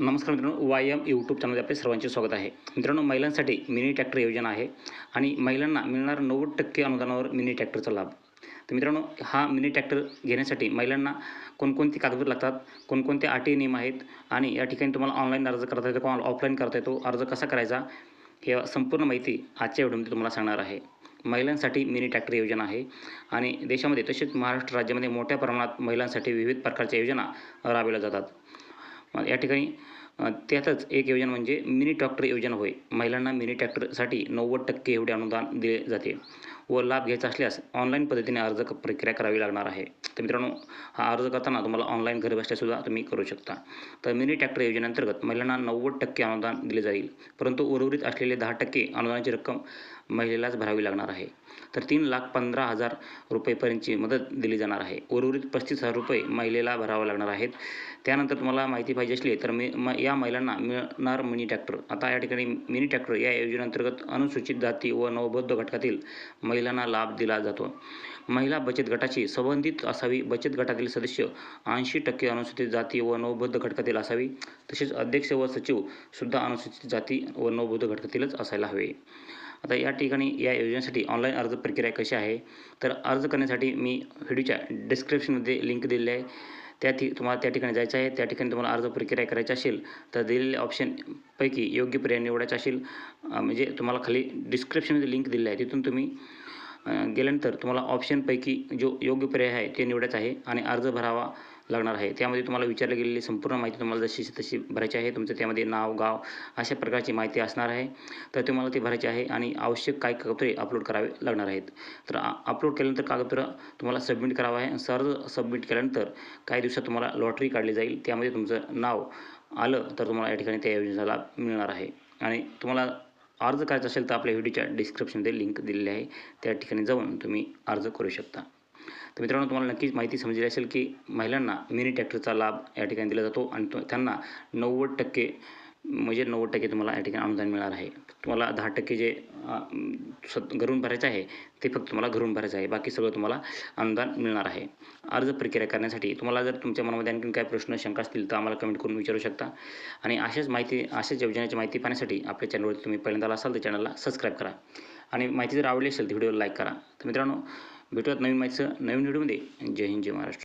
नमस्कार मित्रांनो Y M YouTube चॅनलमध्ये आपले सर्वांचे स्वागत आहे. मित्रांनो महिलांसाठी मिनी ट्रॅक्टर योजना आहे आणि महिलांना मिळणार नव्वद टक्के अनुदानावर मिनी ट्रॅक्टरचा लाभ. तर मित्रांनो हा मिनी ट्रॅक्टर घेण्यासाठी महिलांना कोणकोणती कागदपत्र लागतात कोणकोणते अटी नियम आहेत आणि या ठिकाणी तुम्हाला ऑनलाईन अर्ज करता येतो किंवा ऑफलाईन करता येतो अर्ज कसा करायचा हे संपूर्ण माहिती आजच्या व्हिडिओमध्ये तुम्हाला सांगणार आहे. महिलांसाठी मिनी ट्रॅक्टर योजना आहे आणि देशामध्ये तसेच महाराष्ट्र राज्यामध्ये मोठ्या प्रमाणात महिलांसाठी विविध प्रकारच्या योजना राबविल्या जातात. या ठिकाणी त्यातच एक योजना म्हणजे मिनी ट्रॅक्टर योजना होय. महिलांना मिनी ट्रॅक्टरसाठी नव्वद टक्के एवढे अनुदान दिले जाते. व लाभ घ्यायचा असल्यास ऑनलाईन पद्धतीने अर्ज प्रक्रिया करावी लागणार आहे. तर मित्रांनो हा अर्ज करताना तुम्हाला ऑनलाईन घरी बसल्यासुद्धा तुम्ही करू शकता. तर मिनी ट्रॅक्टर योजनेअंतर्गत महिलांना नव्वद टक्के अनुदान दिले जाईल. परंतु उर्वरित असलेले दहा टक्के अनुदानाची रक्कम महिलेलाच भरावी लागणार आहे. तर तीन लाख पंधरा हजार रुपयेपर्यंतची मदत दिली जाणार आहे. उर्वरित पस्तीस हजार रुपये महिलेला भरावे लागणार आहेत. त्यानंतर तुम्हाला माहिती पाहिजे असली तर मी म या महिलांना मिळणार मिनी ट्रॅक्टर आता या ठिकाणी मिनी ट्रॅक्टर या योजनेअंतर्गत अनुसूचित जाती व नवबौद्ध घटकातील महिलांना लाभ दिला जातो. महिला बचत गटाची संबंधित असावी बचत गटातील सदस्य ऐंशी टक्के अनुसूचित जाती व नवबौद्ध घटकातील असावी तसेच अध्यक्ष व सचिव सुद्धा अनुसूचित जाती व नवबद्ध घटकातीलच असायला हवे. आता या ठिकाणी या योजनेसाठी ऑनलाईन अर्ज प्रक्रिया कशी आहे? तर अर्ज करण्यासाठी मी व्हिडिओच्या डिस्क्रिप्शनमध्ये लिंक दिलेली आहे. त्या ठी तुम्हाला त्या ठिकाणी जायचं आहे. त्या ठिकाणी तुम्हाला अर्ज प्रक्रिया करायची असेल तर दिलेल्या ऑप्शनपैकी योग्य पर्याय निवडायचा असेल म्हणजे तुम्हाला खाली डिस्क्रिप्शनमध्ये लिंक दिलेली आहे. तिथून तुम्ही गेल्यानंतर तुम्हाला ऑप्शनपैकी जो योग्य पर्याय आहे ते निवडायचं आहे आणि अर्ज भरावा लागणार आहे. त्यामध्ये तुम्हाला विचारली गेलेली संपूर्ण माहिती तुम्हाला जशी तशी भरायची आहे. तुमचं त्यामध्ये नाव गाव अशा प्रकारची माहिती असणार आहे. तर तुम्हाला ते भरायची आहे आणि आवश्यक काय कागदपत्रे अपलोड करावे लागणार आहेत. तर अपलोड केल्यानंतर कागदपत्र तुम्हाला सबमिट करावं आहे. सर्ज सबमिट केल्यानंतर काही दिवसात तुम्हाला लॉटरी काढली जाईल. त्यामध्ये तुमचं नाव आलं तर तुम्हाला या ठिकाणी त्या योजनेचा लाभ मिळणार आहे. आणि तुम्हाला अर्ज करायचा असेल तर आपल्या व्हिडिओच्या डिस्क्रिप्शनमध्ये लिंक दिलेली आहे. त्या ठिकाणी जाऊन तुम्ही अर्ज करू शकता. तर मित्रांनो तुम्हाला नक्कीच माहिती समजली असेल की महिलांना मिनी ट्रॅक्टरचा लाभ या ठिकाणी दिला जातो आणि त्यांना नव्वद टक्के म्हणजे नव्वद टक्के तुम्हाला या ठिकाणी अनुदान मिळणार आहे. तुम्हाला दहा टक्के जे सत स्वत घरून भरायचं आहे ते फक्त तुम्हाला घरून भरायचं आहे. बाकी सगळं तुम्हाला अनुदान मिळणार आहे. अर्ज प्रक्रिया करण्यासाठी तुम्हाला जर तुमच्या मनामध्ये आणखीन काय प्रश्न शंका असतील तर आम्हाला कमेंट करून विचारू शकता. आणि अशाच माहिती अशाच योजनेची माहिती पाहण्यासाठी आपल्या चॅनलवर तुम्ही पहिल्यांदा असाल तर चॅनलला सबस्क्राईब करा. आणि माहिती जर आवडली असेल तर व्हिडिओला लाईक करा. तर मित्रांनो भेटूयात नवीन माहितीचं नवीन व्हिडिओमध्ये जय हिंद जय महाराष्ट्र.